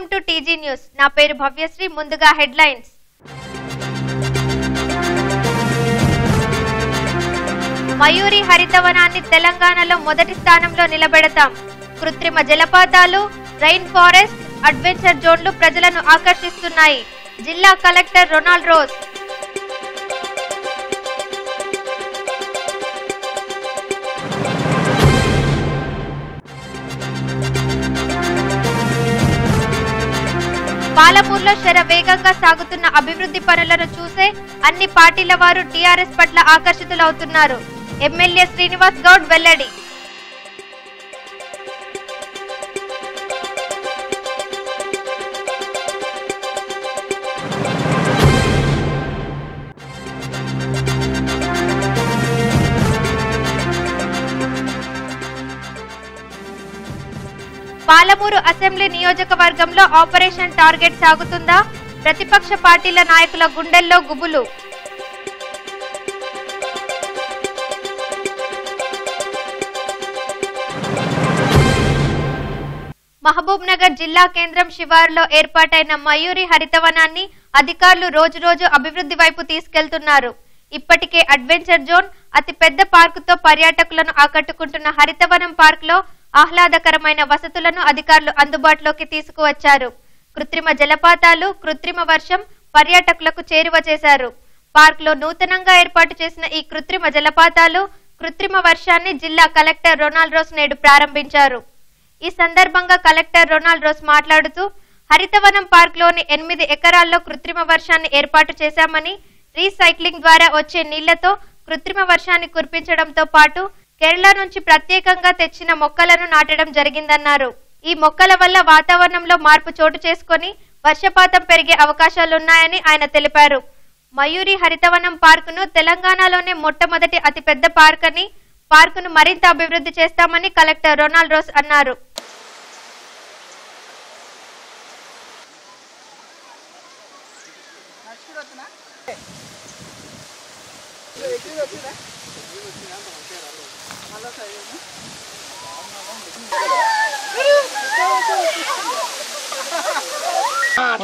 Welcome to TG news. నా పేరు భవ్యశ్రీ ముందుగా హెడ్లైన్స్. మయూరి హరితవనాన్ని తెలంగాణలో మొదటి స్థానంలో నిలబెడతాం. కృత్రిమ జలపాతాలు రైన్ ఫారెస్ట్ అడ్వెంచర్ జోన్లు ప్రజలను ఆకర్షిస్తున్నాయి. జిల్లా కలెక్టర్ రొనాల్డ్ రోజ్. పాలమూరులో శరవేగంగా సాగుతున్న అభివృద్ధి పనులను చూసే అన్ని పార్టీల వారు టీఆర్ఎస్ పట్ల ఆకర్షితులవుతున్నారు. ఎమ్మెల్యే శ్రీనివాస్ గౌడ్ వెల్లడి. పాలమూరు అసెంబ్లీ నియోజకవర్గంలో ఆపరేషన్ టార్గెట్ సాగుతుందా? ప్రతిపక్ష పార్టీల నాయకుల గుండెల్లో గుబులు. మహబూబ్ నగర్ జిల్లా కేంద్రం శివారులో ఏర్పాటైన మయూరి హరితవనాన్ని అధికారులు రోజు రోజు అభివృద్ధి వైపు తీసుకెళ్తున్నారు. ఇప్పటికే అడ్వెంచర్ జోన్ అతి పెద్ద పార్కుతో పర్యాటకులను ఆకట్టుకుంటున్న హరితవనం పార్క్లో ఆహ్లాదకరమైన వసతులను అధికారులు అందుబాటులోకి తీసుకువచ్చారు. కృత్రిమ జలపాతాలు కృత్రిమ వర్షం పర్యాటకులకు చేరువ చేశారు పార్క్లో నూతనంగా ఏర్పాటు చేసిన ఈ కృత్రిమ జలపాతాలు కృత్రిమ వర్షాన్ని జిల్లా కలెక్టర్ రొనాల్డ్ రోస్ నేడు ప్రారంభించారు. ఈ సందర్భంగా కలెక్టర్ రొనాల్డ్ రోస్ మాట్లాడుతూ హరితవనం పార్క్లోని ఎనిమిది ఎకరాల్లో కృత్రిమ వర్షాన్ని ఏర్పాటు చేశామని రీసైక్లింగ్ ద్వారా వచ్చే నీళ్ళతో కృత్రిమ వర్షాన్ని కురిపించడంతో పాటు కేరళ నుంచి ప్రత్యేకంగా తెచ్చిన మొక్కలను నాటడం జరిగిందన్నారు. ఈ మొక్కల వల్ల వాతావరణంలో మార్పు చోటు చేసుకొని వర్షపాతం పెరిగే అవకాశాలున్నాయని ఆయన తెలిపారు. మయూరి హరితవనం పార్కును తెలంగాణలోనే మొట్టమొదటి అతిపెద్ద పార్క్ అని పార్కును మరింత అభివృద్ధి చేస్తామని కలెక్టర్ రొనాల్డ్ రోస్ అన్నారు.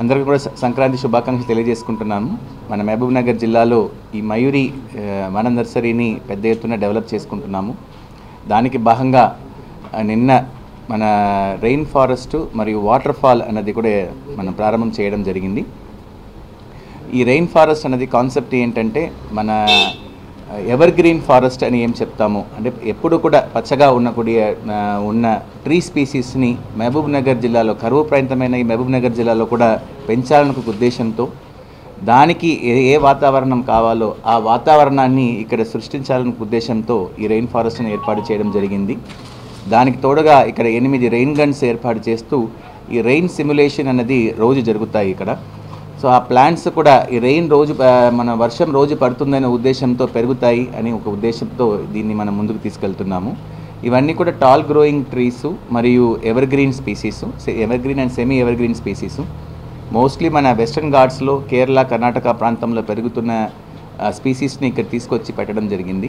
అందరికీ కూడా సంక్రాంతి శుభాకాంక్షలు తెలియజేసుకుంటున్నాను. మన మహబూబ్ నగర్ జిల్లాలో ఈ మయూరి మన నర్సరీని పెద్ద ఎత్తున డెవలప్ చేసుకుంటున్నాము. దానికి భాగంగా నిన్న మన రెయిన్ ఫారెస్ట్ మరియు వాటర్ ఫాల్ అన్నది కూడా మనం ప్రారంభం చేయడం జరిగింది. ఈ రెయిన్ ఫారెస్ట్ అన్నది కాన్సెప్ట్ ఏంటంటే మన ఎవర్ గ్రీన్ ఫారెస్ట్ అని ఏం చెప్తాము? అంటే ఎప్పుడు కూడా పచ్చగా ఉన్న కుడి ఉన్న ట్రీ స్పీసీస్ని మహబూబ్ నగర్ జిల్లాలో కరువు ప్రాంతమైన ఈ మహబూబ్ నగర్ జిల్లాలో కూడా పెంచాలన్న ఉద్దేశంతో దానికి ఏ ఏ వాతావరణం కావాలో ఆ వాతావరణాన్ని ఇక్కడ సృష్టించాలని ఉద్దేశంతో ఈ రెయిన్ ఫారెస్ట్ని ఏర్పాటు చేయడం జరిగింది. దానికి తోడుగా ఇక్కడ ఎనిమిది రెయిన్ గన్స్ ఏర్పాటు చేస్తూ ఈ రెయిన్ సిమ్యులేషన్ అనేది రోజు జరుగుతాయి ఇక్కడ. సో ఆ ప్లాంట్స్ కూడా ఈ రెయిన్ రోజు మన వర్షం రోజు పడుతుందనే ఉద్దేశంతో పెరుగుతాయి అని ఒక ఉద్దేశంతో దీన్ని మనం ముందుకు తీసుకెళ్తున్నాము. ఇవన్నీ కూడా టాల్ గ్రోయింగ్ ట్రీస్ మరియు evergreen species evergreen and semi evergreen species mostly మన వెస్ట్రన్ ఘాట్స్లో కేరళ కర్ణాటక ప్రాంతంలో పెరుగుతున్న స్పీసీస్ని ఇక్కడ తీసుకొచ్చి పెట్టడం జరిగింది.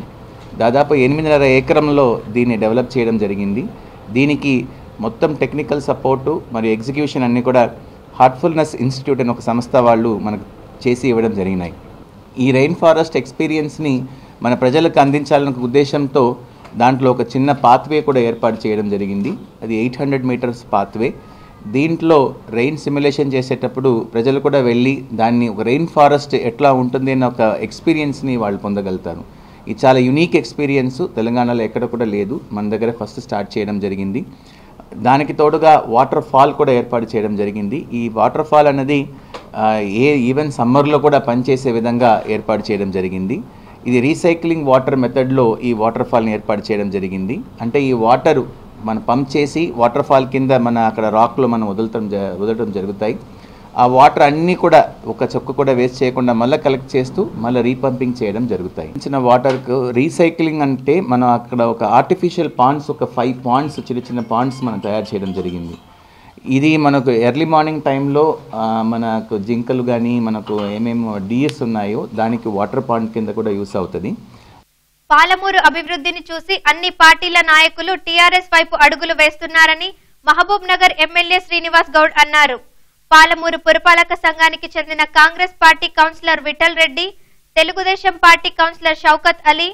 దాదాపు ఎనిమిదిన్నర ఎకరంలో దీన్ని డెవలప్ చేయడం జరిగింది. దీనికి మొత్తం టెక్నికల్ సపోర్టు మరియు ఎగ్జిక్యూషన్ అన్నీ కూడా హార్ట్ఫుల్నెస్ ఇన్స్టిట్యూట్ అనే ఒక సంస్థ వాళ్ళు మనకు చేసి ఇవ్వడం జరిగినాయి. ఈ రెయిన్ ఫారెస్ట్ ఎక్స్పీరియన్స్ని మన ప్రజలకు అందించాలనే ఉద్దేశంతో దాంట్లో ఒక చిన్న పాత్వే కూడా ఏర్పాటు చేయడం జరిగింది. అది ఎయిట్ హండ్రెడ్ మీటర్స్ పాత్వే దీంట్లో రెయిన్ సిమ్యులేషన్ చేసేటప్పుడు ప్రజలు కూడా వెళ్ళి దాన్ని ఒక రెయిన్ ఫారెస్ట్ ఎట్లా ఉంటుంది అన్న ఒక ఎక్స్పీరియన్స్ని వాళ్ళు పొందగలుగుతారు. ఇది చాలా యునీక్ ఎక్స్పీరియన్స్ తెలంగాణలో ఎక్కడ కూడా లేదు. మన దగ్గర ఫస్ట్ స్టార్ట్ చేయడం జరిగింది. దానికి తోడుగా వాటర్ ఫాల్ కూడా ఏర్పాటు చేయడం జరిగింది. ఈ వాటర్ ఫాల్ అన్నది ఏ ఈవెన్ సమ్మర్లో కూడా పనిచేసే విధంగా ఏర్పాటు చేయడం జరిగింది. ఇది రీసైక్లింగ్ వాటర్ మెథడ్లో ఈ వాటర్ ఫాల్ని ఏర్పాటు చేయడం జరిగింది. అంటే ఈ వాటర్ మనం పంప్ చేసి వాటర్ ఫాల్ కింద మన అక్కడ రాక్లో మనం వదలటం జ వదలటం జరుగుతాయి. ఆ వాటర్ అన్నీ కూడా ఒక చొక్క కూడా వేస్ట్ చేయకుండా మళ్ళీ కలెక్ట్ చేస్తూ మళ్ళీ రీపంపింగ్ చేయడం జరుగుతాయి. చిన్న వాటర్కు రీసైక్లింగ్ అంటే మనం అక్కడ ఒక ఆర్టిఫిషియల్ పాండ్స్ ఒక ఫైవ్ పాండ్స్ చిన్న చిన్న పాండ్స్ మనం తయారు చేయడం జరిగింది. ఇది మనకు ఎర్లీ మార్నింగ్ టైంలో మనకు జింకలు కానీ మనకు ఏమేమి డిఎస్ ఉన్నాయో దానికి వాటర్ పాండ్ కింద కూడా యూస్ అవుతుంది. పాలమూరు అభివృద్ధిని చూసి అన్ని పార్టీల నాయకులు టీఆర్ఎస్ వైపు అడుగులు వేస్తున్నారని మహబూబ్ నగర్ ఎమ్మెల్యే శ్రీనివాస్ గౌడ్ అన్నారు. పాలమూరు పురపాలక సంఘానికి చెందిన Congress party councillor Vithal Reddy Telugu Desam party councillor Shaukat Ali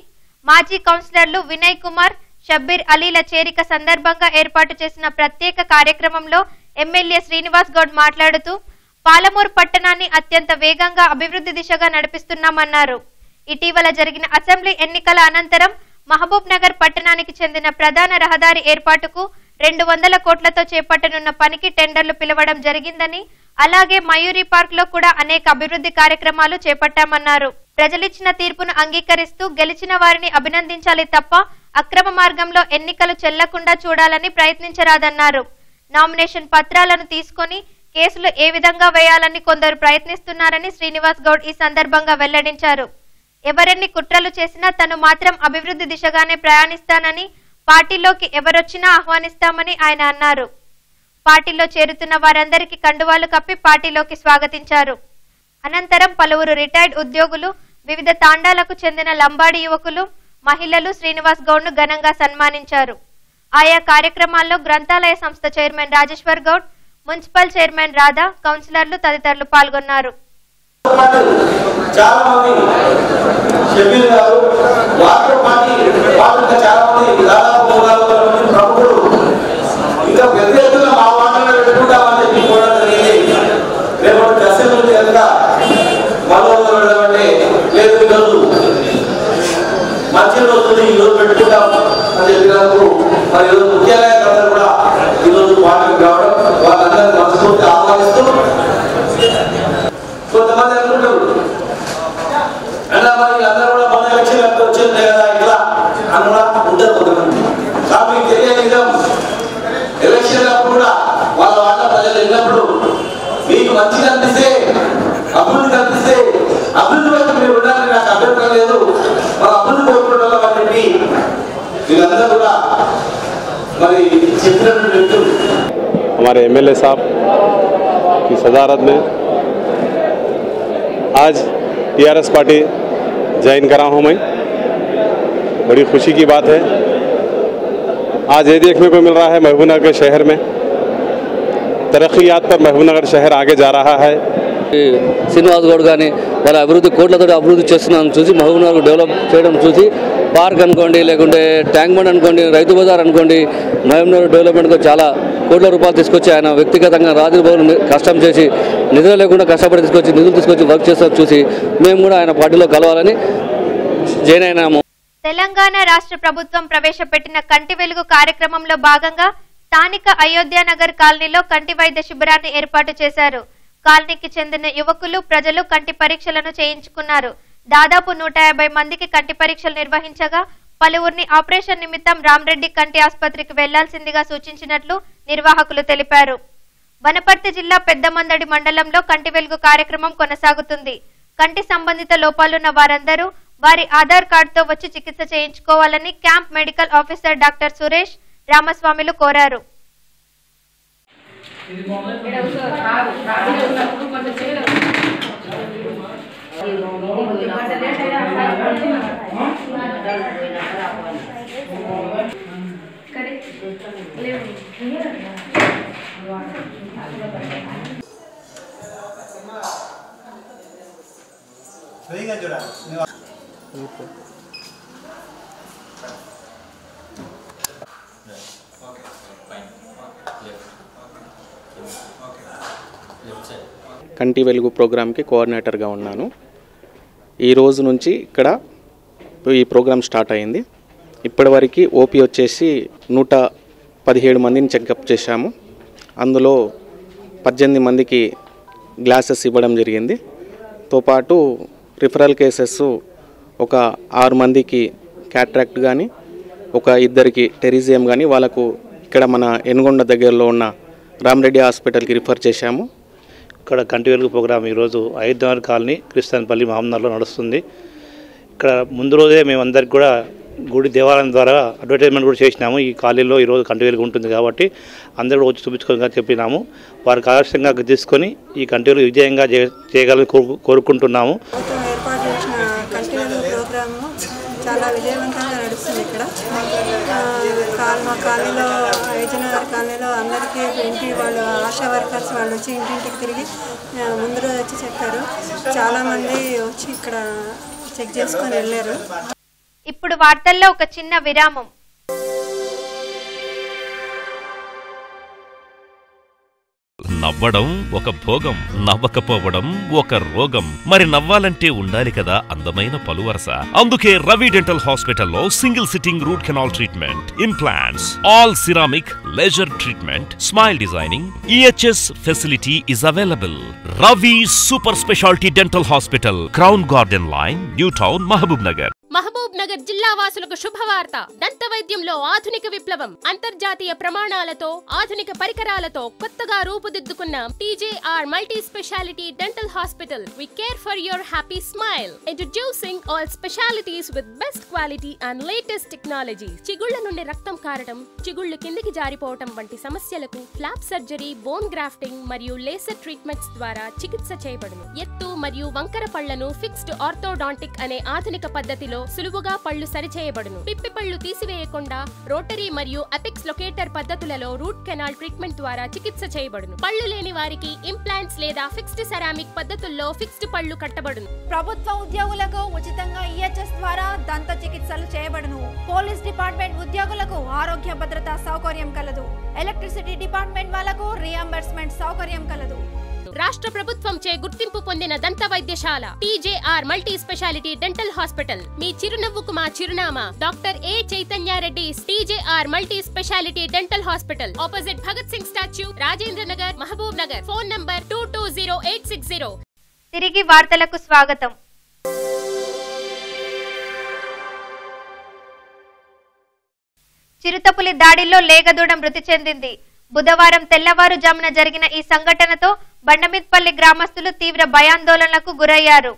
మాజీ కౌన్సిలర్లు వినయ్ కుమార్ షబ్బీర్ అలీల చేరిక సందర్భంగా ఏర్పాటు చేసిన ప్రత్యేక కార్యక్రమంలో ఎమ్మెల్యే శ్రీనివాస్ గౌడ్ మాట్లాడుతూ పాలమూరు పట్టణాన్ని అత్యంత వేగంగా అభివృద్ధి దిశగా నడిపిస్తున్నామన్నారు. ఇటీవల జరిగిన అసెంబ్లీ ఎన్నికల అనంతరం మహబూబ్ నగర్ పట్టణానికి చెందిన ప్రధాన రహదారి ఏర్పాటుకు రెండు వందల కోట్లతో చేపట్టనున్న పనికి టెండర్లు పిలవడం జరిగిందని అలాగే మయూరి పార్క్లో కూడా అనేక అభివృద్ధి కార్యక్రమాలు చేపట్టామన్నారు. ప్రజలిచ్చిన తీర్పును అంగీకరిస్తూ గెలిచిన వారిని అభినందించాలి తప్ప అక్రమ మార్గంలో ఎన్నికలు చెల్లకుండా చూడాలని ప్రయత్నించరాదన్నారు. నామినేషన్ పత్రాలను తీసుకొని కేసులు ఏ విధంగా వేయాలని కొందరు ప్రయత్నిస్తున్నారని శ్రీనివాస్ గౌడ్ ఈ సందర్భంగా వెల్లడించారు. ఎవరెన్ని కుట్రలు చేసినా తను మాత్రం అభివృద్ధి దిశగానే ప్రయాణిస్తానని పార్టీలోకి ఎవరొచ్చినా ఆహ్వానిస్తామని ఆయన అన్నారు. పార్టీలో చేరుతున్న వారందరికీ కండువాలు కప్పి పార్టీలోకి స్వాగతించారు. అనంతరం పలువురు రిటైర్డ్ ఉద్యోగులు వివిధ తాండాలకు చెందిన లంబాడి యువకులు మహిళలు శ్రీనివాస్ గౌడ్ను ఘనంగా సన్మానించారు. ఆయా కార్యక్రమాల్లో గ్రంథాలయ సంస్థ chairman Rajeshwar Goud municipal chairman Radha కౌన్సిలర్లు తదితరులు పాల్గొన్నారు. చాలా మంది షబీర్ గారు వారితో పాటు వాళ్ళు చాలా మంది ఈ రోజు పెట్టుకుంటాం అని చెప్పినప్పుడు మరి ఈరోజు ముఖ్య हमारे एमएलए साहब की सदारत में आज टीआरएस पार्टी ज्वाइन करा हूँ मैं बड़ी खुशी की बात है आज ये देखने को मिल रहा है महबूबनगर के शहर में तरक्यात पर महबूबनगर शहर आगे जा रहा है శ్రీనివాస్ గౌడ్ కానీ వాళ్ళ అభివృద్ధి కోట్లతో అభివృద్ధి చేస్తున్నాం చూసి మహబూబ్నగర్ డెవలప్ చేయడం చూసి పార్క్ అనుకోండి లేకుంటే ట్యాంక్ బండ్ అనుకోండి రైతు బజార్ అనుకోండి మహబూబ్నగర్ డెవలప్మెంట్కు చాలా కోట్ల రూపాయలు తీసుకొచ్చి ఆయన వ్యక్తిగతంగా రాజు భవన్ కష్టం చేసి నిధులు లేకుండా కష్టపడి తీసుకొచ్చి నిధులు తీసుకొచ్చి వర్క్ చేస్తారు చూసి మేము కూడా ఆయన పార్టీలో కలవాలని జాయిన్ అయినాము. తెలంగాణ రాష్ట్ర ప్రభుత్వం ప్రవేశపెట్టిన కంటి వెలుగు కార్యక్రమంలో భాగంగా స్థానిక అయోధ్యానగర్ కాలనీలో కంటి వైద్య శిబిరాన్ని ఏర్పాటు చేశారు. కాలనీకి చెందిన యువకులు ప్రజలు కంటి పరీక్షలను చేయించుకున్నారు. దాదాపు నూట మందికి కంటి పరీక్షలు నిర్వహించగా పలువురిని ఆపరేషన్ నిమిత్తం రామరెడ్డి కంటి ఆసుపత్రికి వెళ్ళాల్సిందిగా సూచించినట్లు నిర్వాహకులు తెలిపారు. వనపర్తి జిల్లా పెద్దమందడి మండలంలో కంటి వెలుగు కార్యక్రమం కొనసాగుతుంది. కంటి సంబంధిత లోపాలున్న వారందరూ వారి ఆధార్ కార్డుతో వచ్చి చికిత్స చేయించుకోవాలని camp medical officer doctor Suresh రామస్వామిలు కోరారు. కంటి వెలుగు ప్రోగ్రామ్కి కోఆర్డినేటర్గా ఉన్నాను. ఈ రోజు నుంచి ఇక్కడ ఈ ప్రోగ్రామ్ స్టార్ట్ అయింది. ఇప్పటివరకు ఓపీ వచ్చేసి నూట పదిహేడు మందిని చెకప్ చేశాము. అందులో పద్దెనిమిది మందికి గ్లాసెస్ ఇవ్వడం జరిగింది. తో పాటు రిఫరల్ కేసెస్ ఒక ఆరు మందికి క్యాట్రాక్ట్ కానీ ఒక ఇద్దరికి టెరిజియం కానీ వాళ్ళకు ఇక్కడ మన ఎనుగొండ దగ్గరలో ఉన్న రామరెడ్డి హాస్పిటల్కి రిఫర్ చేశాము. ఇక్కడ కంటి వెలుగు ప్రోగ్రాం ఈరోజు అయోధ్యనగర్ కాలనీ క్రిస్తాన్పల్లి మహమ్మద్లో నడుస్తుంది. ఇక్కడ ముందు రోజే మేమందరికి కూడా గుడి దేవాలయం ద్వారా అడ్వర్టైజ్మెంట్ కూడా చేసినాము. ఈ కాలనీలో ఈరోజు కంటి వెలుగు ఉంటుంది కాబట్టి అందరూ వచ్చి చూపించుకోవాలని చెప్పినాము. వారికి ఆదర్శంగా తీసుకొని ఈ కంటి వెలుగు విజయంగా చేయగలని కోరుకుంటున్నాము. నడుస్తుంది ఇక్కడ. ఆ, మా కాలనీలో ఐజనగర్ కాలనీలో అందరికీ ఇంటి వాళ్ళు ఆశా వర్కర్స్ వాళ్ళు వచ్చి ఇంటింటికి తిరిగి ముందు రోజు వచ్చి చెప్పారు. చాలామంది వచ్చి ఇక్కడ చెక్ చేసుకొని వెళ్ళారు. ఇప్పుడు వార్తల్లో ఒక చిన్న విరామం. నవ్వడం ఒక భోగం నవ్వకపోవడం ఒక రోగం. మరి నవ్వాలంటే ఉండాలి కదా అందమైన పలువరస. అందుకే రవి డెంటల్ హాస్పిటల్లో single sitting root canal treatment implants all ceramic laser treatment smile designing EHS facility is available Ravi super speciality dental hospital crown garden line new town Mahabubnagar. Mahabubnagar జిల్లా వాసులకు శుభవార్త. దంత వైద్యంలో ఆధునిక విప్లవం అంతర్జాతీయ ప్రమాణాలతో ఆధునిక పరికరాలతో కొత్తగా రూపుదిద్దుకున్న TJR multi speciality dental hospital. We care for your happy smile introducing all specialities with best quality and latest technology చిగుళ్ళ నుండి రక్తం కారడం చిగుళ్ళు కిందికి జారిపోవటం వంటి సమస్యలకు ఫ్లాప్ సర్జరీ బోన్ గ్రాఫ్టింగ్ మరియు లేసర్ ట్రీట్మెంట్స్ ద్వారా చికిత్స చేయబడును. ఎత్తు మరియు వంకర పళ్ళను ఫిక్స్డ్ ఆర్థోడాంటిక్ అనే ఆధునిక పద్ధతిలో సులువుగా పళ్ళు సరిచేయబడును. పిప్పి పళ్ళు తీసివేయకుండా రోటరీ మరియు అపెక్స్ లొకేటర్ పద్ధతులలో రూట్ కెనాల్ ట్రీట్మెంట్ ద్వారా చికిత్స చేయబడును. పళ్ళు లేని వారికి ఇంప్లాంట్స్ లేదా ఫిక్స్డ్ సెరామిక్ పద్ధతుల్లో ఫిక్స్డ్ పళ్ళు కట్టబడును. ప్రభుత్వ ఉద్యోగులకు ఉచితంగా ఈహెచ్ఎస్ ద్వారా దంత చికిత్సలు చేయబడును. పోలీస్ డిపార్ట్మెంట్ ఉద్యోగులకు ఆరోగ్య భద్రత సౌకర్యం కలదు. ఎలక్ట్రిసిటీ డిపార్ట్మెంట్ వాళ్ళకు రియంబర్స్మెంట్ సౌకర్యం కలదు. రాష్ట్ర ప్రభుత్వం చే గుర్తింపు పొందిన దంత వైద్యశాల TJR multi speciality dental hospital. మీ చిరునవ్వుకు మా చిరునామా. Doctor A Chaitanya Reddy TJR multi speciality dental hospital. Opposite Bhagat Singh statue Rajendra Nagar Mahabubnagar. Phone number two two zero eight six zero. తిరిగి వార్తలకు స్వాగతం. చిరుతపులి దాడిలో లేగదూడ మృతి చెందింది. బుధవారం తెల్లవారుజామున జరిగిన ఈ సంఘటనతో బండమిత్పల్లి గ్రామస్తులు తీవ్ర భయాందోళనలకు గురయ్యారు.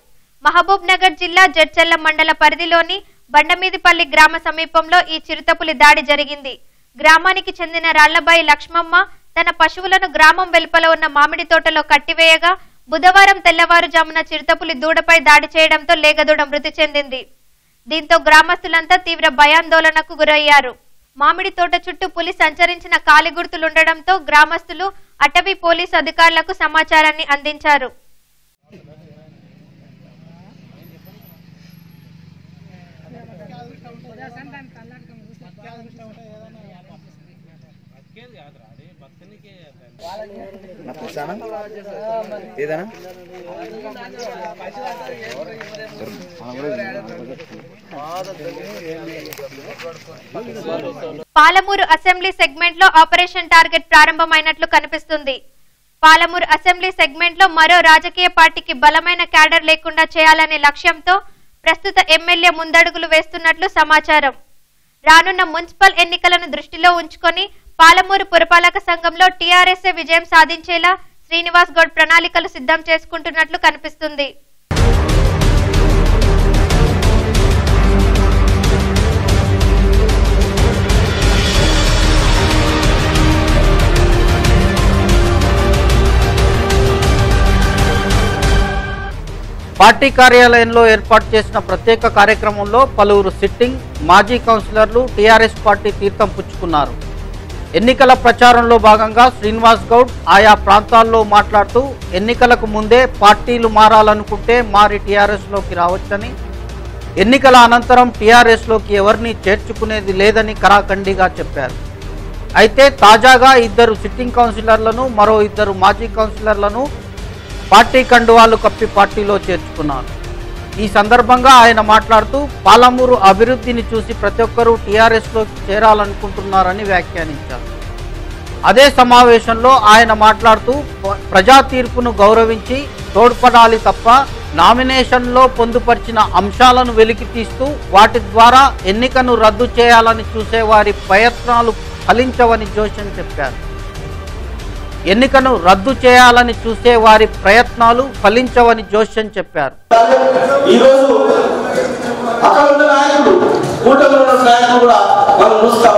మహబూబ్ నగర్ జిల్లా జడ్చల్ల మండల పరిధిలోని బండమీదిపల్లి గ్రామ సమీపంలో ఈ చిరుతపులి దాడి జరిగింది. గ్రామానికి చెందిన రాళ్ళబాయి లక్ష్మమ్మ తన పశువులను గ్రామం వెలుపల ఉన్న మామిడి తోటలో కట్టివేయగా బుధవారం తెల్లవారుజామున చిరుతపులి దూడపై దాడి చేయడంతో లేగదూడ మృతి చెందింది. దీంతో గ్రామస్తులంతా తీవ్ర భయాందోళనకు గురయ్యారు. మామిడి తోట చుట్టూ పులి సంచరించిన కాలి గుర్తులుండడంతో గ్రామస్తులు అటవీ పోలీసు అధికారులకు సమాచారాన్ని అందించారు. ఏదైనా? పాలమూరు అసెంబ్లీ సెగ్మెంట్లో ఆపరేషన్ టార్గెట్ ప్రారంభమైనట్లు కనిపిస్తుంది. పాలమూరు అసెంబ్లీ సెగ్మెంట్లో మరో రాజకీయ పార్టీకి బలమైన క్యాడర్ లేకుండా చేయాలనే లక్ష్యంతో ప్రస్తుత ఎమ్మెల్యే ముందడుగులు వేస్తున్నట్లు సమాచారం. రానున్న మున్సిపల్ ఎన్నికలను దృష్టిలో ఉంచుకొని పాలమూరు పురపాలక సంఘంలో టీఆర్ఎస్ఏ విజయం సాధించేలా శ్రీనివాస్ గౌడ్ ప్రణాళికలు సిద్ధం చేసుకుంటున్నట్లు కనిపిస్తుంది. పార్టీ కార్యాలయంలో ఏర్పాటు చేసిన ప్రత్యేక కార్యక్రమంలో పలువురు సిట్టింగ్ మాజీ కౌన్సిలర్లు టీఆర్ఎస్ పార్టీ తీర్థం పుచ్చుకున్నారు. ఎన్నికల ప్రచారంలో భాగంగా శ్రీనివాస్ గౌడ్ ఆయా ప్రాంతాల్లో మాట్లాడుతూ ఎన్నికలకు ముందే పార్టీలు మారాలనుకుంటే మారి టీఆర్ఎస్లోకి రావచ్చని ఎన్నికల అనంతరం టీఆర్ఎస్లోకి ఎవరిని చేర్చుకునేది లేదని కరాఖండిగా చెప్పారు. అయితే తాజాగా ఇద్దరు సిట్టింగ్ కౌన్సిలర్లను మరో ఇద్దరు మాజీ కౌన్సిలర్లను పార్టీ కండువాలు కప్పి పార్టీలో చేర్చుకున్నారు ఈ సందర్భంగా ఆయన మాట్లాడుతూ పాలమూరు అభివృద్ధిని చూసి ప్రతి ఒక్కరూ టీఆర్ఎస్లో చేరాలనుకుంటున్నారని వ్యాఖ్యానించారు. అదే సమావేశంలో ఆయన మాట్లాడుతూ ప్రజా తీర్పును గౌరవించి తోడ్పడాలి తప్ప నామినేషన్లో పొందుపరిచిన అంశాలను వెలికి తీస్తూ వాటి ద్వారా ఎన్నికను రద్దు చేయాలని చూసేవారి ప్రయత్నాలు ఫలించవని జోషన్ చెప్పారు. ఎన్నికను రద్దు చేయాలని చూసే వారి ప్రయత్నాలు ఫలించవని జోష్యం చెప్పారు. ఈరోజు అక్కడ ఉన్న నాయకులు కూటమిలో నాయకులు కూడా మనం చూస్తా.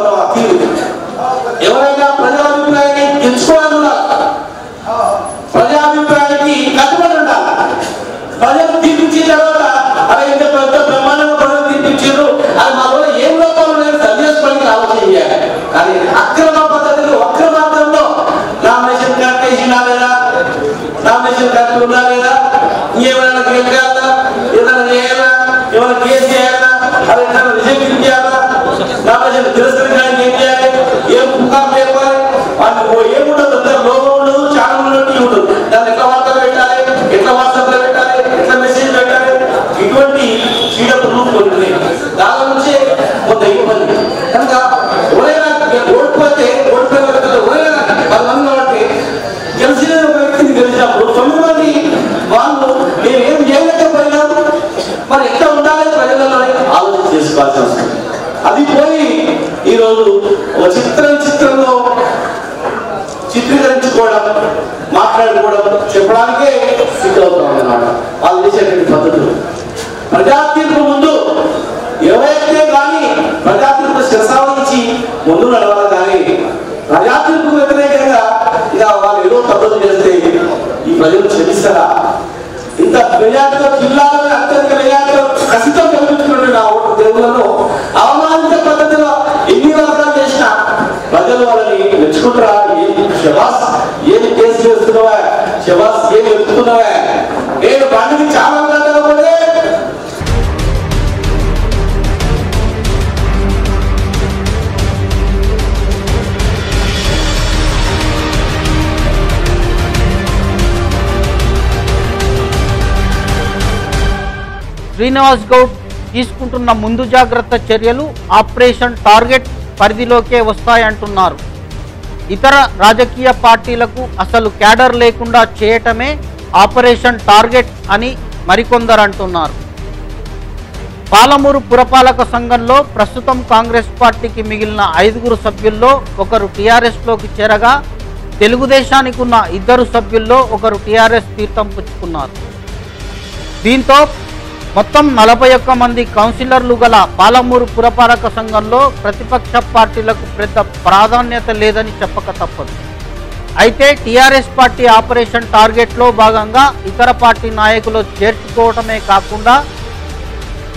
ప్రజలు క్షమిస్తారా? ఇంత మెజార్టీతో జిల్లాలో అత్యంత మెజార్టీతో కసితో కల్పించుకున్న నా ఓటు దేవులను శ్రీనివాస్ గౌడ్ తీసుకుంటున్న ముందు జాగ్రత్త చర్యలు ఆపరేషన్ టార్గెట్ పరిధిలోకే వస్తాయంటున్నారు. ఇతర రాజకీయ పార్టీలకు అసలు క్యాడర్ లేకుండా చేయటమే ఆపరేషన్ టార్గెట్ అని మరికొందరు అంటున్నారు పాలమూరు పురపాలక సంఘంలో ప్రస్తుతం కాంగ్రెస్ పార్టీకి మిగిలిన ఐదుగురు సభ్యుల్లో ఒకరు టీఆర్ఎస్లోకి చేరగా తెలుగుదేశానికి ఉన్న ఇద్దరు సభ్యుల్లో ఒకరు టీఆర్ఎస్ తీర్థం పుచ్చుకున్నారు. దీంతో మొత్తం నలభై ఒక్క మంది కౌన్సిలర్లు గల పాలమూరు పురపాలక సంఘంలో ప్రతిపక్ష పార్టీలకు పెద్ద ప్రాధాన్యత లేదని చెప్పక తప్పదు. అయితే టీఆర్ఎస్ పార్టీ ఆపరేషన్ టార్గెట్లో భాగంగా ఇతర పార్టీ నాయకులు చేర్చుకోవటమే కాకుండా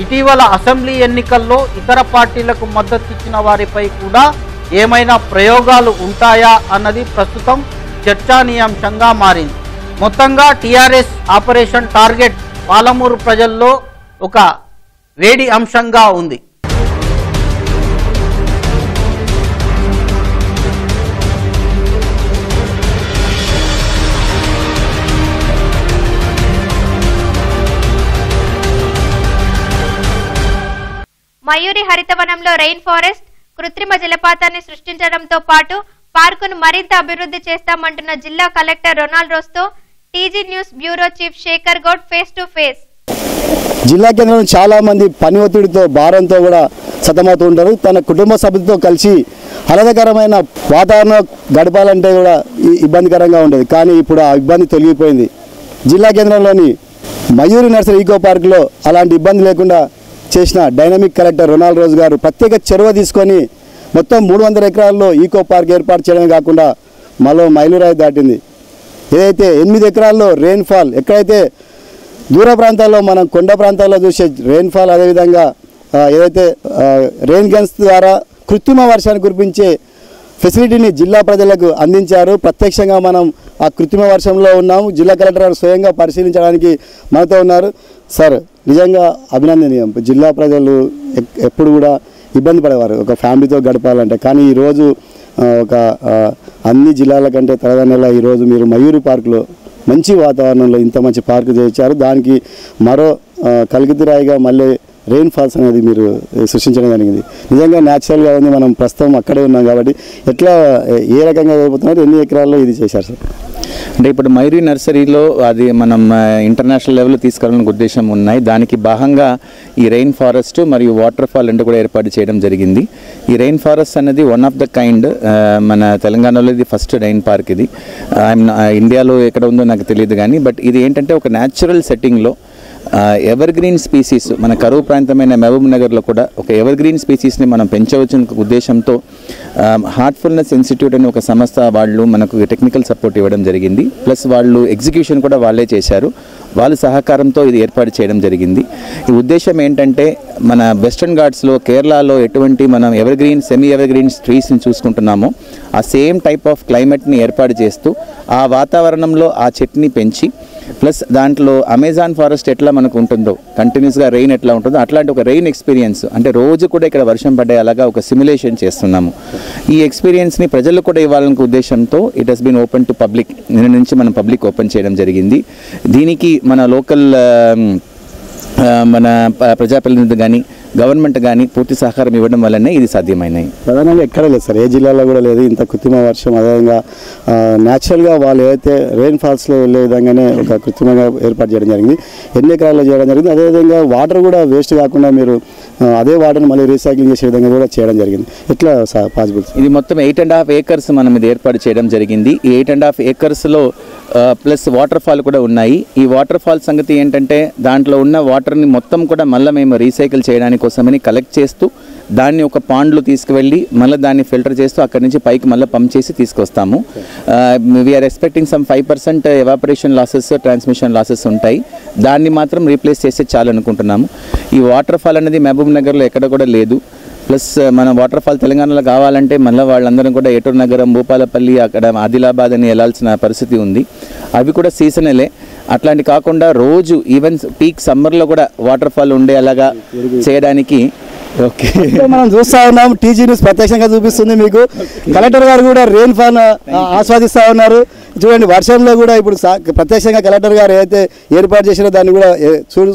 ఇటీవల అసెంబ్లీ ఎన్నికల్లో ఇతర పార్టీలకు మద్దతిచ్చిన వారిపై కూడా ఏమైనా ప్రయోగాలు ఉంటాయా అన్నది ప్రస్తుతం చర్చానీయాంశంగా మారింది. మొత్తంగా టీఆర్ఎస్ ఆపరేషన్ టార్గెట్ పాలమూరు ప్రజల్లో ఒక వేడి అంశంగా ఉంది. మయూరి హరితవనంలో రెయిన్ ఫారెస్ట్ కృత్రిమ జలపాతాన్ని సృష్టించడంతో పాటు పార్కును మరింత అభివృద్ధి చేస్తామంటున్న జిల్లా collector Ronald రోస్తో TG news bureau chief Shekhar Goud face to face. జిల్లా కేంద్రంలో చాలా మంది పని ఒత్తిడితో భారంతో కూడా సతమవుతూ ఉంటారు. తన కుటుంబ సభ్యులతో కలిసి ఆహ్లాదకరమైన వాతావరణం గడపాలంటే కూడా ఇబ్బందికరంగా ఉండేది. కానీ ఇప్పుడు ఆ ఇబ్బంది తొలగిపోయింది. జిల్లా కేంద్రంలోని మయూరి నర్సరీ ఈకో పార్క్లో అలాంటి ఇబ్బంది లేకుండా చేసిన డైనమిక్ కలెక్టర్ రొనాల్డ్ రోజు గారు ప్రత్యేక చొరవ తీసుకొని మొత్తం మూడు వందల ఎకరాల్లో ఈకో పార్క్ ఏర్పాటు చేయడమే కాకుండా మరో మైలురాయి దాటింది. ఏదైతే ఎనిమిది ఎకరాల్లో రెయిన్ఫాల్ ఎక్కడైతే దూర ప్రాంతాల్లో మనం కొండ ప్రాంతాల్లో చూసే రెయిన్ఫాల్ అదేవిధంగా ఏదైతే రెయిన్ గన్స్ ద్వారా కృత్రిమ వర్షాన్ని కురిపించే ఫెసిలిటీని జిల్లా ప్రజలకు అందించారు. ప్రత్యక్షంగా మనం ఆ కృత్రిమ వర్షంలో ఉన్నాము. జిల్లా కలెక్టర్ గారు స్వయంగా పరిశీలించడానికి మనతో ఉన్నారు. సార్ నిజంగా అభినందనీయం. జిల్లా ప్రజలు ఎప్పుడు కూడా ఇబ్బంది పడేవారు. ఒక ఫ్యామిలీతో గడపాలంటే. కానీ ఈరోజు ఒక అన్ని జిల్లాల కంటే తెలంగాణలో ఈరోజు మీరు మయూరి పార్కులో మంచి వాతావరణంలో ఇంత మంచి పార్కు చేయించారు. దానికి మరో కలిగితిరాయిగా మళ్ళీ రెయిన్ ఫాల్స్ అనేది మీరు సృష్టించడం జరిగింది. నిజంగా న్యాచురల్గా ఉంది మనం ప్రస్తుతం అక్కడే ఉన్నాం కాబట్టి ఎట్లా ఏ- రకంగా వెళ్ళిపోతున్నారు ఎన్ని ఎకరాల్లో ఇది చేశారు సార్? అంటే ఇప్పుడు మైరీ నర్సరీలో అది మనం ఇంటర్నేషనల్ లెవెల్ తీసుకెళ్ళాలని ఉద్దేశం ఉన్నాయి. దానికి భాగంగా ఈ రెయిన్ ఫారెస్ట్ మరియు వాటర్ ఫాల్ రెండు కూడా ఏర్పాటు చేయడం జరిగింది. ఈ రెయిన్ ఫారెస్ట్ అనేది వన్ ఆఫ్ ద కైండ్ మన తెలంగాణలో ఇది ఫస్ట్ రెయిన్ పార్క్ ఇది. ఐఎమ్ ఇండియాలో ఎక్కడ ఉందో నాకు తెలియదు కానీ బట్ ఇది ఏంటంటే ఒక న్యాచురల్ సెట్టింగ్లో ఎవర్ గ్రీన్ స్పీసీస్ మన కరువు ప్రాంతమైన మహబూబ్ నగర్లో కూడా ఒక ఎవర్ గ్రీన్ స్పీసీస్ని మనం పెంచవచ్చు ఉద్దేశంతో హార్ట్ఫుల్నెస్ ఇన్స్టిట్యూట్ అనే ఒక సంస్థ వాళ్ళు మనకు టెక్నికల్ సపోర్ట్ ఇవ్వడం జరిగింది. ప్లస్ వాళ్ళు ఎగ్జిక్యూషన్ కూడా వాళ్ళే చేశారు. వాళ్ళ సహకారంతో ఇది ఏర్పాటు చేయడం జరిగింది. ఈ ఉద్దేశం ఏంటంటే మన వెస్టర్న్ ఘాట్స్లో కేరళలో ఎటువంటి మనం evergreen semi evergreen ట్రీస్ని చూసుకుంటున్నామో ఆ సేమ్ టైప్ ఆఫ్ క్లైమేట్ని ఏర్పాటు చేస్తూ ఆ వాతావరణంలో ఆ చెట్టుని పెంచి ప్లస్ దాంట్లో అమెజాన్ ఫారెస్ట్ ఎట్లా మనకు ఉంటుందో కంటిన్యూస్గా రెయిన్ ఎట్లా ఉంటుందో అట్లాంటి ఒక రెయిన్ ఎక్స్పీరియన్స్ అంటే రోజు కూడా ఇక్కడ వర్షం పడే అలాగా ఒక సిమ్యులేషన్ చేస్తున్నాము. ఈ ఎక్స్పీరియన్స్ని ప్రజలు కూడా ఇవ్వాలనే ఉద్దేశంతో it has been open to public నిన్న నుంచి మనం పబ్లిక్ ఓపెన్ చేయడం జరిగింది. దీనికి మన లోకల్ మన ప్రజాపల్లి ప్రజాప్రతినిధులు కానీ గవర్నమెంట్ కానీ పూర్తి సహకారం ఇవ్వడం వల్లనే ఇది సాధ్యమైనాయి. ప్రధానంగా ఎక్కడ లేదు సార్. ఏ జిల్లాలో కూడా లేదు. ఇంత కృత్రిమ వర్షం అదేవిధంగా న్యాచురల్గా వాళ్ళు ఏదైతే రెయిన్ ఫాల్స్లో వెళ్ళే విధంగానే ఒక కృత్రిమంగా ఏర్పాటు చేయడం జరిగింది. ఎన్ని ఎకరాల్లో చేయడం జరిగింది? అదేవిధంగా వాటర్ కూడా వేస్ట్ కాకుండా మీరు అదే వాటర్ని మళ్ళీ రీసైక్లింగ్ చేసే విధంగా కూడా చేయడం జరిగింది. ఎట్లా పాసిబుల్ ఇది మొత్తం ఎయిట్ అండ్ హాఫ్ ఏకర్స్ మనం ఇది ఏర్పాటు చేయడం జరిగింది. ఈ ఎయిట్ అండ్ హాఫ్ ఏకర్స్లో ప్లస్ వాటర్ ఫాల్ కూడా ఉన్నాయి. ఈ వాటర్ ఫాల్ సంగతి ఏంటంటే దాంట్లో ఉన్న వాటర్ని మొత్తం కూడా మళ్ళీ మేము రీసైకిల్ చేయడానికి కోసమని కలెక్ట్ చేస్తూ దాన్ని ఒక పాండ్లో తీసుకువెళ్ళి మళ్ళీ దాన్ని ఫిల్టర్ చేస్తూ అక్కడి నుంచి పైకి మళ్ళీ పంప్ చేసి తీసుకొస్తాము. We're expecting some five percent evaporation losses transmission losses ఉంటాయి. దాన్ని మాత్రం రీప్లేస్ చేస్తే చాలు అనుకుంటున్నాము. ఈ వాటర్ ఫాల్ అనేది మహబూబ్ నగర్లో ఎక్కడ కూడా లేదు. ప్లస్ మన వాటర్ ఫాల్ తెలంగాణలో కావాలంటే మళ్ళీ వాళ్ళందరం కూడా ఏటూరు నగరం భూపాలపల్లి అక్కడ ఆదిలాబాద్ అని వెళ్ళాల్సిన పరిస్థితి ఉంది. అవి కూడా సీజనలే అట్లాంటి కాకుండా రోజు ఈవెన్ పీక్ సమ్మర్లో కూడా వాటర్ ఫాల్ ఉండే అలాగా చేయడానికి ఓకే మనం చూస్తా ఉన్నాం టీజీ న్యూస్ ప్రత్యక్షంగా చూపిస్తుంది మీకు. కలెక్టర్ గారు కూడా రెయిన్ ఫాల్ ఆస్వాదిస్తా ఉన్నారు. చూడండి వర్షంలో కూడా ఇప్పుడు ప్రత్యక్షంగా కలెక్టర్ గారు ఏదైతే ఏర్పాటు చేసినో దాన్ని కూడా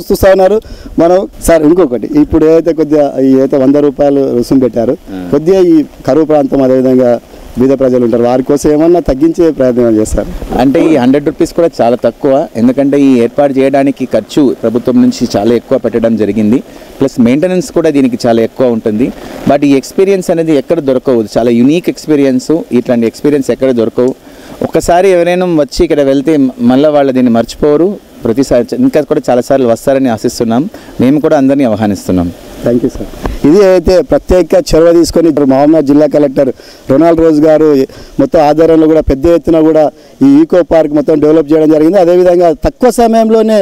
చూస్తా ఉన్నారు. మనం సార్ ఇంకొకటి. ఇప్పుడు ఏదైతే కొద్దిగా ఈ ఏదైతే వంద రూపాయలు రుసుము పెట్టారు కొద్దిగా ఈ కరువు ప్రాంతం అదేవిధంగా బీద ప్రజలు ఉంటారు. వారి కోసం ఏమన్నా తగ్గించే ప్రయత్నం చేస్తారు? అంటే ఈ హండ్రెడ్ రూపీస్ కూడా చాలా తక్కువ. ఎందుకంటే ఈ ఏర్పాటు చేయడానికి ఖర్చు ప్రభుత్వం నుంచి చాలా ఎక్కువ పెట్టడం జరిగింది. ప్లస్ మెయింటెనెన్స్ కూడా దీనికి చాలా ఎక్కువ ఉంటుంది. బట్ ఈ ఎక్స్పీరియన్స్ అనేది ఎక్కడ దొరకవు. చాలా యునీక్ ఎక్స్పీరియన్స్ ఇట్లాంటి ఎక్స్పీరియన్స్ ఎక్కడ దొరకవు. ఒక్కసారి ఎవరైనా వచ్చి ఇక్కడ వెళ్తే మళ్ళీ వాళ్ళు దీన్ని మర్చిపోరు. ప్రతిసారి ఇంకా కూడా చాలాసార్లు వస్తారని ఆశిస్తున్నాం. మేము కూడా అందరినీ ఆహ్వానిస్తున్నాం. థ్యాంక్ యూ సార్ ఇది అయితే ప్రత్యేక చొరవ తీసుకొని ఇప్పుడు మహమ్మద్ జిల్లా కలెక్టర్ రొనాల్డ్ రోజ్ గారు మొత్తం ఆధ్వర్యంలో కూడా పెద్ద ఎత్తున కూడా ఈ ఈకో పార్క్ మొత్తం డెవలప్ చేయడం జరిగింది. అదేవిధంగా తక్కువ సమయంలోనే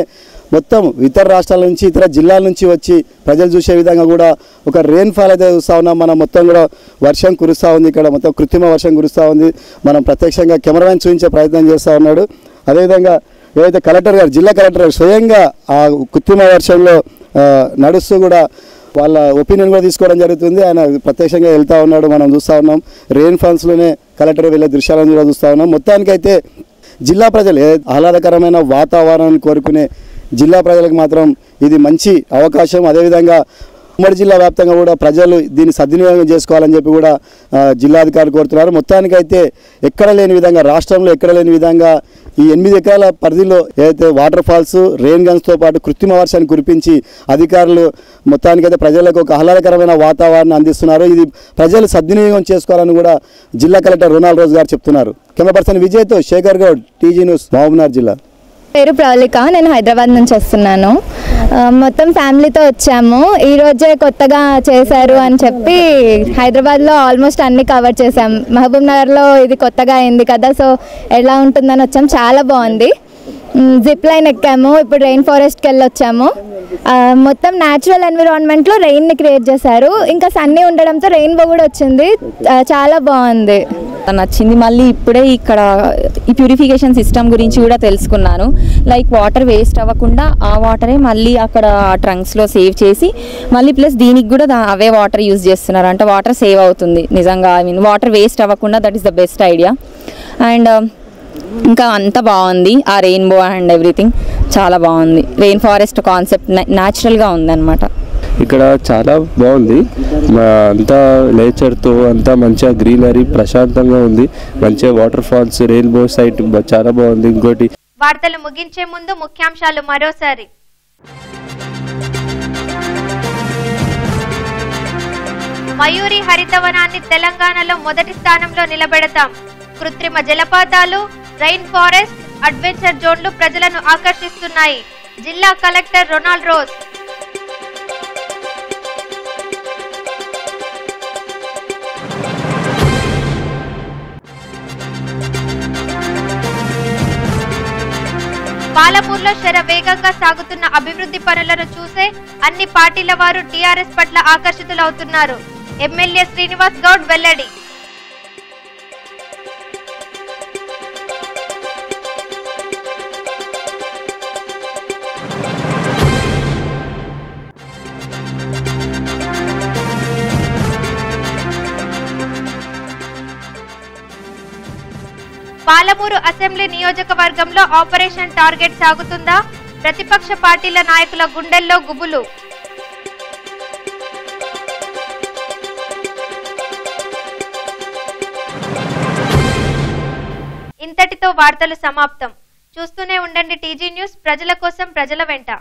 మొత్తం ఇతర రాష్ట్రాల నుంచి ఇతర జిల్లాల నుంచి వచ్చి ప్రజలు చూసే విధంగా కూడా ఒక రెయిన్ ఫాల్ అయితే చూస్తూ ఉన్నాం. మనం మొత్తం కూడా వర్షం కురుస్తూ ఉంది. ఇక్కడ మొత్తం కృత్రిమ వర్షం కురుస్తూ ఉంది. మనం ప్రత్యక్షంగా కెమెరామెన్ చూపించే ప్రయత్నం చేస్తూ ఉన్నాడు. అదేవిధంగా ఏదైతే కలెక్టర్ గారు జిల్లా కలెక్టర్ గారు స్వయంగా ఆ కృత్రిమ వర్షంలో నడుస్తూ కూడా వాళ్ళ ఒపీనియన్ కూడా తీసుకోవడం జరుగుతుంది. ఆయన ప్రత్యక్షంగా వెళ్తూ ఉన్నాడు మనం చూస్తూ ఉన్నాం. రెయిన్ ఫాల్స్లోనే కలెక్టర్ వెళ్ళే దృశ్యాలను కూడా చూస్తూ ఉన్నాం. మొత్తానికైతే జిల్లా ప్రజలు ఏ ఆహ్లాదకరమైన వాతావరణాన్ని కోరుకునే జిల్లా ప్రజలకు మాత్రం ఇది మంచి అవకాశం. అదేవిధంగా ఉమ్మడి జిల్లా వ్యాప్తంగా కూడా ప్రజలు దీన్ని సద్వినియోగం చేసుకోవాలని చెప్పి కూడా జిల్లాధికారులు కోరుతున్నారు. మొత్తానికైతే ఎక్కడ లేని విధంగా రాష్ట్రంలో ఎక్కడ లేని విధంగా ఈ ఎనిమిది ఎకరాల పరిధిలో ఏదైతే వాటర్ ఫాల్స్ రెయిన్ గన్స్తో పాటు కృత్రిమ వర్షాన్ని కురిపించి అధికారులు మొత్తానికైతే ప్రజలకు ఒక ఆహ్లాదకరమైన వాతావరణం అందిస్తున్నారు. ఇది ప్రజలు సద్వినియోగం చేసుకోవాలని కూడా జిల్లా కలెక్టర్ రొనాల్డ్ రోజు గారు చెప్తున్నారు. కెమెరా పర్సన్ విజయ్తో శేఖర్ గౌడ్ టీజీ న్యూస్ మహబూబ్నగర్ జిల్లా. పేరు ప్రవళిక నేను హైదరాబాద్ నుంచి వస్తున్నాను. మొత్తం ఫ్యామిలీతో వచ్చాము. ఈ రోజే కొత్తగా చేశారు అని చెప్పి హైదరాబాద్లో ఆల్మోస్ట్ అన్ని కవర్ చేసాం మహబూబ్ నగర్లో ఇది కొత్తగా అయింది కదా సో ఎలా ఉంటుందని వచ్చాం. చాలా బాగుంది. జిప్ లైన్ ఎక్కాము. ఇప్పుడు రెయిన్ ఫారెస్ట్కి వెళ్ళి వచ్చాము మొత్తం న్యాచురల్ ఎన్విరాన్మెంట్లో రెయిన్ని క్రియేట్ చేశారు. ఇంకా సన్నీ ఉండడంతో రెయిన్బో కూడా వచ్చింది. చాలా బాగుంది. నచ్చింది. మళ్ళీ ఇప్పుడే ఇక్కడ ఈ ప్యూరిఫికేషన్ సిస్టమ్ గురించి కూడా తెలుసుకున్నాను. లైక్ వాటర్ వేస్ట్ అవ్వకుండా ఆ వాటరే మళ్ళీ అక్కడ ట్రంక్స్లో సేవ్ చేసి మళ్ళీ ప్లస్ దీనికి కూడా అవే వాటర్ యూజ్ చేస్తున్నారు. అంటే వాటర్ సేవ్ అవుతుంది నిజంగా. ఐ మీన్ వాటర్ వేస్ట్ అవ్వకుండా that is the best idea and um, ఇంకా అంత బాగుంది. ఆ రెయిన్బో అండ్ ఎవ్రీథింగ్ చాలా బాగుంది. రెయిన్ ఫారెస్ట్ కాన్సెప్ట్ న్యాచురల్గా ఉందన్నమాట. ఇక్కడ చాలా బాగుంది. అంతా నేచర్తో అంతా మంచిగా గ్రీనరీ ప్రశాంతంగా ఉంది. మంచిగా వాటర్ ఫాల్స్ రెయిన్బో సైట్ చాలా బాగుంది. ఇంకోటి వార్తలు ముగించే ముందు ముఖ్యాంశాలు మరోసారి. మయూరి హరితవనాన్ని తెలంగాణలో మొదటి స్థానంలో నిలబెడతాం. కృత్రిమ జలపాతాలు రైన్ ఫారెస్ట్ అడ్వెంచర్ జోన్లు ప్రజలను ఆకర్షిస్తున్నాయి. జిల్లా కలెక్టర్ రొనాల్డ్ రోజ్. పాలపూర్లో శర వేగంగా సాగుతున్న అభివృద్ధి పనులను చూసే అన్ని పార్టీల వారు టీఆర్ఎస్ పట్ల ఆకర్షితులవుతున్నారు. ఎమ్మెల్యే శ్రీనివాస్ గౌడ్ వెల్లడి. పాలమూరు అసెంబ్లీ నియోజకవర్గంలో ఆపరేషన్ టార్గెట్ సాగుతుందా? ప్రతిపక్ష పార్టీల నాయకుల గుండెల్లో గుబులు. ఇంతటితో వార్తలు సమాప్తం. చూస్తూనే ఉండండి టీజీ న్యూస్ ప్రజల కోసం ప్రజల వెంట.